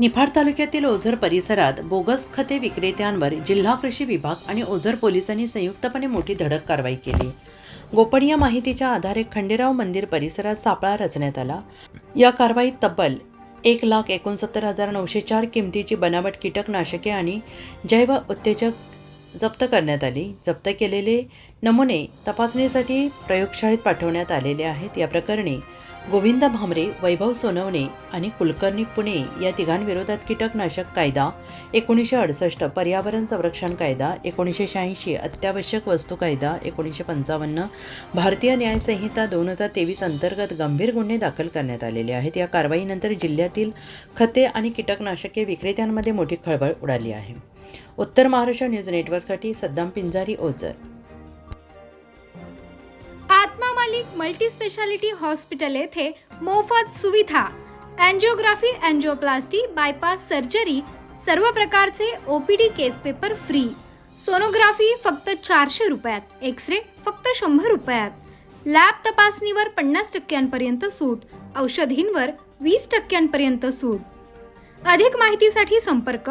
निफाड तालुक्यातील ओझर परिसरात बोगस खते विक्रेत्यांवर जिल्हा कृषी विभाग आणि ओझर पोलिसांनी संयुक्तपणे मोठी धडक कारवाई केली. गोपनीय माहितीच्या आधारे खंडेराव मंदिर परिसरात सापळा रचण्यात आला. या कारवाईत तब्बल एक लाख एकोणसत्तर हजार नऊशे चार किमतीची बनावट कीटकनाशके आणि जैव उत्तेजक जप्त करण्यात आली. जप्त केलेले नमुने तपासणीसाठी प्रयोगशाळेत पाठवण्यात आलेले आहेत. या प्रकरणी गोविंद भामरे वैभव सोनवणे आणि कुलकर्णी पुणे या तिघांविरोधात कीटकनाशक कायदा एकोणीसशे अडुसष्ट पर्यावरण संरक्षण कायदा एकोणीसशे शहाऐंशी अत्यावश्यक वस्तू कायदा एकोणीसशे पंचावन्न भारतीय न्याय संहिता दोन हजार तेवीस अंतर्गत गंभीर गुन्हे दाखल करण्यात आलेले आहेत. या कारवाईनंतर जिल्ह्यातील खते आणि कीटकनाशके विक्रेत्यांमध्ये मोठी खळबळ उडाली आहे. उत्तर महाराष्ट्र न्यूज नेटवर्कसाठी Saddam Pinjari Ozar. Atma Malik multi speciality hospital येथे मोफत सुविधा अँजिओग्राफी अँजिओप्लास्टी बायपास सर्जरी सर्व प्रकारचे OPD case paper free sonography फक्त चारशे रुपयात एक्स रे फक्त शंभर रुपयात. लॅब तपासणीवर पन्नास टक्क्यांपर्यंत सूट औषधींवर वीस टक्क्यांपर्यंत सूट. अधिक माहितीसाठी संपर्क